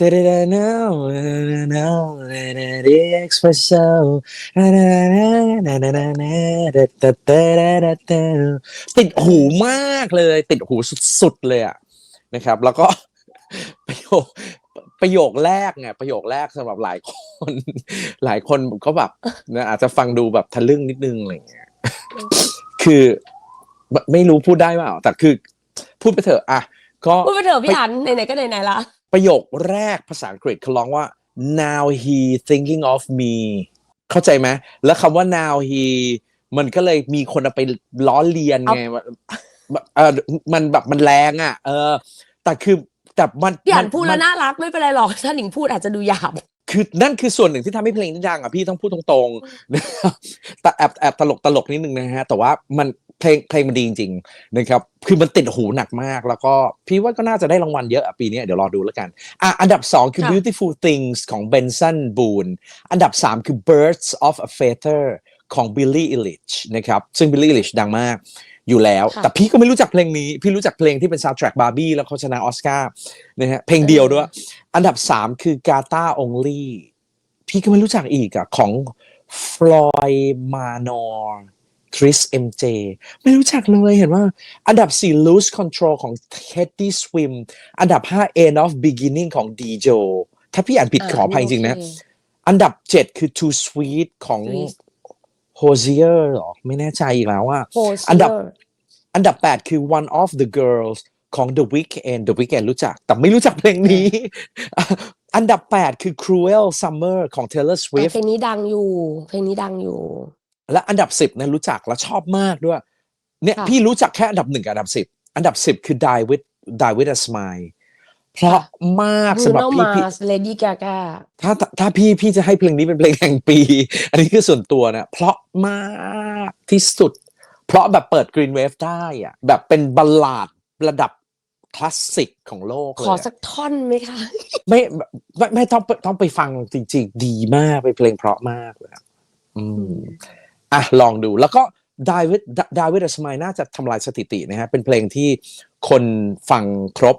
now now the espresso ติดหูมากเลย ติดหูสุดๆเลยอะนะครับ แล้วก็ประโยคประโยคแรกไงประโยคแรกสำหรับหลายคน หลายคนก็แบบนะอาจจะฟังดูแบบทะลึ่งนิดนึงอะไรอย่างเงี้ยคือไม่ไม่รู้พูดได้เปล่าแต่คือ พูดไปเถอะอะก็พูดไปเถอะพี่อันไหนๆก็ไหนๆละ ประโยคแรกภาษาอังกฤษเขาร้องว่า now he thinking of me เข้าใจไหมแล้วคำว่า now he มันก็เลยมีคนเอาไปล้อเลียนไงว่าเออมันแบบมันแรงอะ เออ แต่คือแต่มันพี่อันมัพูดแล้วน่ารักไม่เป็นไรหรอกถ้าหนิงพูดอาจจะดูหยาบคือนั่นคือส่วนหนึ่งที่ทำให้เพลงนี้ดังอะพี่ต้องพูดตรงๆนะครับแต่แอบแอบตลกตลกนิดนึงนะฮะ แต่ว่ามัน เพลงเพลงมันดีจริงๆนะครับคือมันติดหูหนักมาก แล้วก็พี่ว่าก็น่าจะได้รางวัลเยอะอะปีนี้เดี๋ยวรอดูแล้วกันอะอันดับ 2 คือค่ะ Beautiful Things ของ Benson Boone อันดับ 3 คือ Birds of a Feather ของ Billie Eilish นะครับซึ่ง Billie Eilish ดังมากอยู่แล้วค่ะแต่พี่ก็ไม่รู้จักเพลงนี้ พี่รู้จักเพลงที่เป็น soundtrack Barbie แล้วเขาชนะออสการ์นะฮะเพลงเดียวด้วย อันดับ 3 คือ Gata Only พี่ก็ไม่รู้จักอีกอะของ Floyd Manor Chris MJ ไม่รู้จักเลยเห็นว่า อันดับ 4 Lose Control ของ Teddy Swim อันดับ 5 End of Beginning ของ DJ ถ้าพี่อ่านผิดขออภัยจริงๆนะโอเคอันดับ 7 คือ Too Sweet ของ Sweet Hosier หรอ ไม่แน่ใจอีกแล้วว่า Hosier อันดับอันดับ 8 คือ One of the Girls ของ The Weeknd The Weeknd รู้จัก แต่ไม่รู้จักเพลงนี้ อันดับ 8 คือ Cruel Summer ของ Taylor แต่ Swift เพลงนี้ดังอยู่ เพลงนี้ดังอยู่ และอันดับ10เนี่ยรู้จักและชอบมากด้วย เนี่ยค่ะพี่รู้จักแค่อันดับหนึ่งกับอันดับ10อันดับ10คือ Die with Die with a Smile เพราะมากสำหรับ Bruno พี่พี่ Mars Lady Gaga ถ้าถ้าถ้าพี่พี่จะให้เพลงนี้เป็นเพลงแห่งปี อันนี้คือส่วนตัวนะเพราะมากที่สุด เพราะแบบเปิด Green Wave ได้อะแบบเป็นบัลลาดระดับคลาสสิกของโลกขเลอยสักท่อนไหมคะ ไม่ไม่ไม่ต้องต้องไปฟังจริง ๆ ดีมากเป็นเพลงเพราะมากเลยอะอืม อะลองดูแล้วก็ Die with Die with a Smile น่าจะทำลายสถิตินะฮะเป็นเพลงที่คนฟังครบ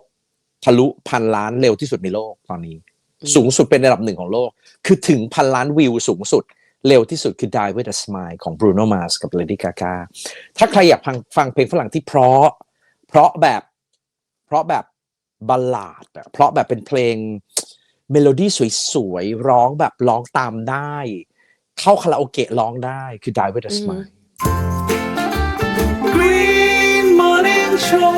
ทะลุพันล้านเร็วที่สุดในโลกตอนนี้อืมสูงสุดเป็นระดับหนึ่งของโลก คือถึงพันล้านวิวสูงสุด เร็วที่สุดคือ Die with a Smile ของ Bruno Mars กับ Lady Gaga ถ้าใครอยากฟังฟังเพลงฝรั่งที่เพราะ เพราะแบบ เพราะแบบบัลลาดอะเพราะแบบเป็นเพลงเมโลดี้สวยๆ ร้องแบบร้องตามได้ เข้าคาราโอเกะร้องได้คือ Die with a อืม Smile Green Morning Show